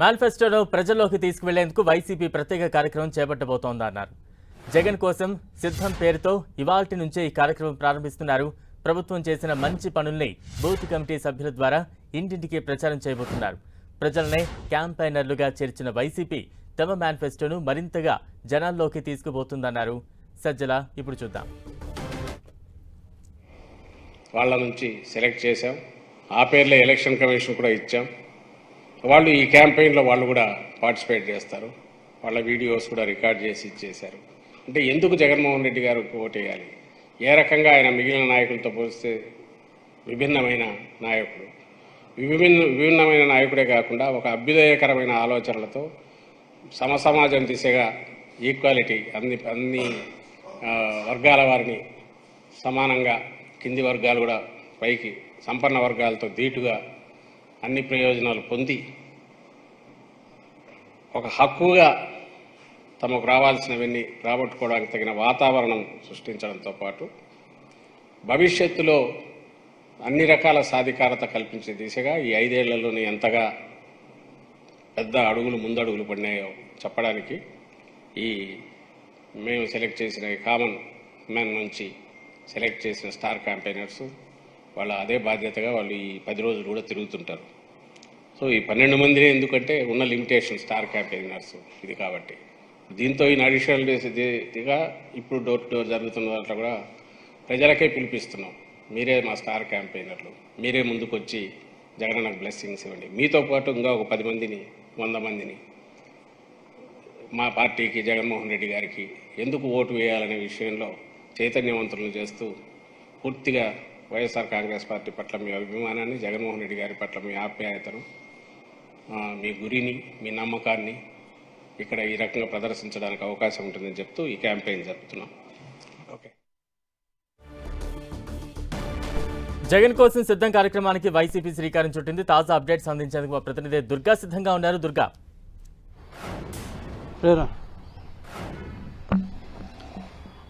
మేనిఫెస్టోను ప్రజల్లోకి తీసుకువెళ్ళేందుకు వైసీపీ ప్రత్యేక కార్యక్రమం చేపట్టబోతోందన్నారు. జగన్ కోసం సిద్ధం పేరుతో ఇవాల్టి నుంచే ఈ కార్యక్రమం ప్రారంభిస్తున్నారు. ప్రభుత్వం చేసిన మంచి పనుల్ని బూత్ కమిటీ సభ్యుల ద్వారా ఇంటింటికి ప్రచారం చేయబోతున్నారు. ప్రజలనే క్యాంపైనర్లుగా చేర్చిన వైసీపీ తమ మేనిఫెస్టోను మరింతగా జనాల్లోకి తీసుకుపోతుందన్నారు. సజ్జల ఇప్పుడు చూద్దాం. వాళ్ళ నుంచి సెలెక్ట్ చేశాం. ఆ పేర్లే ఎలక్షన్ కమిషన్ కూడా ఇచ్చాం. వాళ్ళు ఈ క్యాంపెయిన్లో వాళ్ళు కూడా పార్టిసిపేట్ చేస్తారు. వాళ్ళ వీడియోస్ కూడా రికార్డ్ చేసి ఇచ్చేశారు. అంటే ఎందుకు జగన్మోహన్ రెడ్డి గారు ఓటేయాలి? ఏ రకంగా ఆయన మిగిలిన నాయకులతో పోలిస్తే విభిన్నమైన నాయకుడు? విభిన్న విభిన్నమైన నాయకుడే కాకుండా ఒక అభ్యుదయకరమైన ఆలోచనలతో సమసమాజం దిశగా ఈక్వాలిటీ అన్ని అన్ని వర్గాల వారిని సమానంగా కింది వర్గాలు కూడా పైకి సంపన్న వర్గాలతో ధీటుగా అన్ని ప్రయోజనాలు పొంది ఒక హక్కుగా తమకు రావాల్సినవన్నీ రాబట్టుకోవడానికి తగిన వాతావరణం సృష్టించడంతో పాటు భవిష్యత్తులో అన్ని రకాల సాధికారత కల్పించే దిశగా ఈ ఐదేళ్ళలోనే ఎంతగా పెద్ద అడుగులు ముందడుగులు పడినాయో చెప్పడానికి ఈ మేము సెలెక్ట్ చేసిన కామన్ మ్యాన్ నుంచి సెలెక్ట్ చేసిన స్టార్ క్యాంపెయినర్స్ వాళ్ళ అదే బాధ్యతగా వాళ్ళు ఈ పది రోజులు కూడా తిరుగుతుంటారు. సో ఈ పన్నెండు మందిని ఎందుకంటే ఉన్న లిమిటేషన్ స్టార్ క్యాంపెయినర్స్ ఇది కాబట్టి. దీంతో ఈ అడిషనల్ డేస్గా ఇప్పుడు డోర్ టు డోర్ జరుగుతున్న దాంట్లో కూడా ప్రజలకే పిలిపిస్తున్నాం. మీరే మా స్టార్ క్యాంపెయినర్లు. మీరే ముందుకొచ్చి జగన్ నాకు బ్లెస్సింగ్స్ ఇవ్వండి. మీతో పాటు ఇంకా ఒక పది మందిని వంద మందిని మా పార్టీకి జగన్మోహన్ రెడ్డి గారికి ఎందుకు ఓటు వేయాలనే విషయంలో చైతన్యవంతులను చేస్తూ పూర్తిగా వైఎస్ఆర్ కాంగ్రెస్ పార్టీ పట్ల మీ అభిమానాన్ని జగన్మోహన్ రెడ్డి గారి పట్ల మీ ఆప్యాయతను ఆ, మీ గురిని మీ నమ్మకాన్ని ఇక్కడ ఈ రకంగా ప్రదర్శించడానికి అవకాశం ఉంటుందని చెప్తూ ఈ క్యాంపెయిన్ జరుపుతున్నాం. ఓకే. జగన్ కోసం సిద్ధం కార్యక్రమానికి వైసీపీ శ్రీకారం చుట్టింది. తాజా అప్డేట్స్ అందించేందుకు మా ప్రతినిధి దుర్గా సిద్ధంగా ఉన్నారు. దుర్గా. లేరా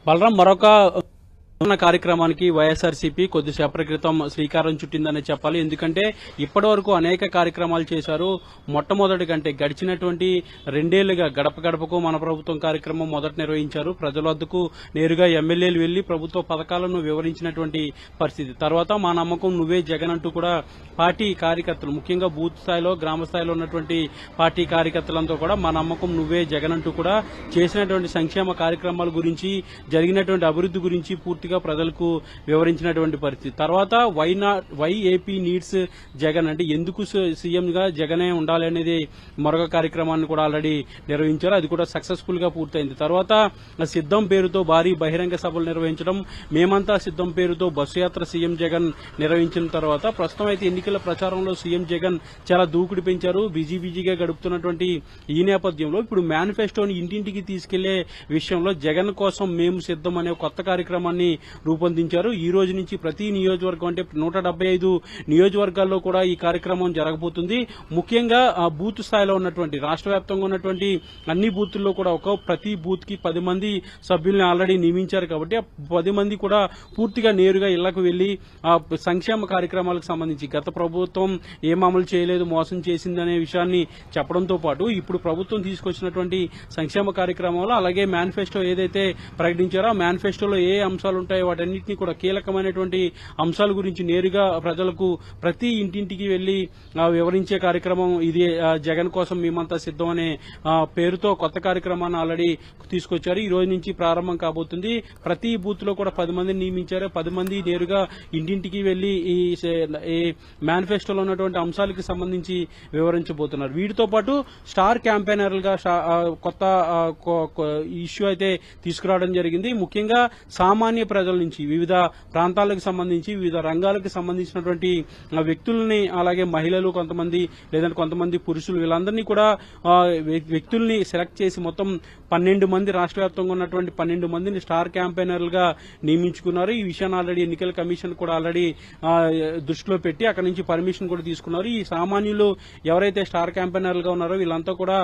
బలరాం మరొక కార్యక్రమానికి వైఎస్ఆర్సీపీ కొద్దిసేపటి క్రితం శ్రీకారం చుట్టిందని చెప్పాలి. ఎందుకంటే ఇప్పటి వరకు అనేక కార్యక్రమాలు చేశారు. మొట్టమొదటి కంటే గడిచినటువంటి రెండేళ్ళుగా గడప గడపకు మన ప్రభుత్వం కార్యక్రమం మొదట నిర్వహించారు. ప్రజల వద్దకు నేరుగా ఎమ్మెల్యేలు వెళ్ళి ప్రభుత్వ పథకాలను వివరించినటువంటి పరిస్థితి. తర్వాత మా నమ్మకం నువ్వే జగన్ అంటూ కూడా పార్టీ కార్యకర్తలు ముఖ్యంగా బూత్ స్థాయిలో గ్రామ స్థాయిలో ఉన్నటువంటి పార్టీ కార్యకర్తలంతా కూడా మా నమ్మకం నువ్వే జగన్ అంటూ కూడా చేసినటువంటి సంక్షేమ కార్యక్రమాల గురించి జరిగినటువంటి అభివృద్ధి గురించి పూర్తిగా ప్రజలకు వివరించినటువంటి పరిస్థితి. తర్వాత why not why AP needs Jagan అంటే ఎందుకు సీఎం గా జగనే ఉండాలి అనేది మరొక కార్యక్రమాన్ని కూడా ఆల్రెడీ నిర్వహించారు. అది కూడా సక్సెస్ఫుల్గా పూర్తయింది. తర్వాత సిద్ధం పేరుతో భారీ బహిరంగ సభలు నిర్వహించడం మేమంతా సిద్ధం పేరుతో బస్సు యాత్ర సీఎం జగన్ నిర్వహించిన తర్వాత ప్రస్తుతం అయితే ఎన్నికల ప్రచారంలో సీఎం జగన్ చాలా దూకుడు పెంచారు. బిజీ బిజీగా గడుపుతున్నటువంటి ఈ నేపథ్యంలో ఇప్పుడు మేనిఫెస్టోని ఇంటింటికి తీసుకెళ్ళే విషయంలో జగన్ కోసం మేము సిద్ధం అనే కొత్త కార్యక్రమాన్ని రూపొందించారు. ఈ రోజు నుంచి ప్రతి నియోజకవర్గం అంటే నూట డెబ్బై ఐదు నియోజకవర్గాల్లో కూడా ఈ కార్యక్రమం జరగబోతుంది. ముఖ్యంగా ఆ బూత్ స్థాయిలో ఉన్నటువంటి రాష్ట్ర వ్యాప్తంగా ఉన్నటువంటి అన్ని బూతుల్లో కూడా ఒక ప్రతి బూత్కి పది మంది సభ్యుల్ని ఆల్రెడీ నియమించారు కాబట్టి పది మంది కూడా పూర్తిగా నేరుగా ఇళ్ళకు వెళ్ళి ఆ సంక్షేమ కార్యక్రమాలకు సంబంధించి గత ప్రభుత్వం ఏం అమలు చేయలేదు మోసం చేసిందనే విషయాన్ని చెప్పడంతో పాటు ఇప్పుడు ప్రభుత్వం తీసుకొచ్చినటువంటి సంక్షేమ కార్యక్రమాలు అలాగే మేనిఫెస్టో ఏదైతే ప్రకటించారో ఆ మేనిఫెస్టోలో ఏ అంశాలు ఉంటాయి. వాటన్నిటిని కూడా కీలకమైనటువంటి అంశాల గురించి నేరుగా ప్రజలకు ప్రతి ఇంటింటికి వెళ్ళి వివరించే కార్యక్రమం ఇది. జగన్ కోసం మేమంతా సిద్ధం అనే పేరుతో కొత్త కార్యక్రమాన్ని ఆల్రెడీ తీసుకొచ్చారు. ఈ రోజు నుంచి ప్రారంభం కాబోతుంది. ప్రతి బూత్లో కూడా పది మందిని నియమించారు. పది మంది నేరుగా ఇంటింటికి వెళ్ళి ఈ ఈ మేనిఫెస్టోలో ఉన్నటువంటి అంశాలకు సంబంధించి వివరించబోతున్నారు. వీటితో పాటు స్టార్ క్యాంపెయినర్లుగా కొత్త కొ- ఇష్యూ అయితే తీసుకురావడం జరిగింది. ముఖ్యంగా సామాన్య ప్రజల నుంచి వివిధ ప్రాంతాలకు సంబంధించి వివిధ రంగాలకు సంబంధించినటువంటి వ్యక్తుల్ని అలాగే మహిళలు కొంతమంది లేదంటే కొంతమంది పురుషులు వీళ్ళందరినీ కూడా వ్యక్తుల్ని సెలెక్ట్ చేసి మొత్తం పన్నెండు మంది రాష్ట్ర వ్యాప్తంగా ఉన్నటువంటి పన్నెండు మందిని స్టార్ క్యాంపెయినర్లుగా నియమించుకున్నారు. ఈ విషయాన్ని ఆల్రెడీ ఎన్నికల కమిషన్ కూడా ఆల్రెడీ దృష్టిలో పెట్టి అక్కడ నుంచి పర్మిషన్ కూడా తీసుకున్నారు. ఈ సామాన్యులు ఎవరైతే స్టార్ క్యాంపెయినర్లుగా ఉన్నారో వీళ్ళంతా కూడా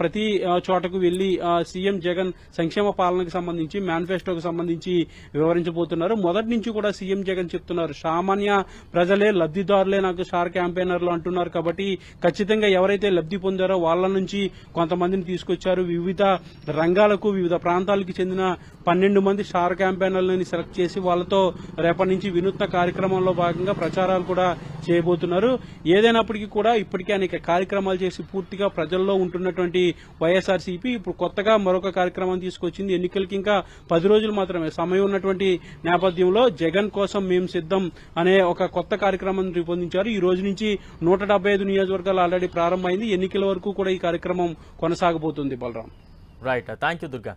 ప్రతి చోటకు వెళ్ళి సీఎం జగన్ సంక్షేమ పాలనకు సంబంధించి మేనిఫెస్టోకు సంబంధించి వివరణ వివరించబోతున్నారు. మొదటి నుంచి కూడా సీఎం జగన్ చెప్తున్నారు. సామాన్య ప్రజలే లబ్ధిదారులే నాకు స్టార్ క్యాంపెయినర్లు అంటున్నారు కాబట్టి ఖచ్చితంగా ఎవరైతే లబ్ధి పొందారో వాళ్ళ నుంచి కొంతమందిని తీసుకొచ్చారు. వివిధ రంగాలకు వివిధ ప్రాంతాలకు చెందిన పన్నెండు మంది స్టార్ క్యాంపెయినర్లని సెలెక్ట్ చేసి వాళ్ళతో రేపటి నుంచి వినూత్న కార్యక్రమంలో భాగంగా ప్రచారాలు కూడా చేయబోతున్నారు. ఏదైనప్పటికీ కూడా ఇప్పటికే అనేక కార్యక్రమాలు చేసి పూర్తిగా ప్రజల్లో ఉంటున్నటువంటి వైఎస్ఆర్సీపీ ఇప్పుడు కొత్తగా మరొక కార్యక్రమం తీసుకొచ్చింది. ఎన్నికలకి ఇంకా పది రోజులు మాత్రమే సమయం ఉన్నటువంటి నేపథ్యంలో జగన్ కోసం మేము సిద్ధం అనే ఒక కొత్త కార్యక్రమం రూపొందించారు. ఈ రోజు నుంచి నూట డెబ్బై ఐదు నియోజకవర్గాలు ఆల్రెడీ ప్రారంభమైంది. ఎన్నికల వరకు కూడా ఈ కార్యక్రమం కొనసాగబోతుంది Balaram. Right thank you Durga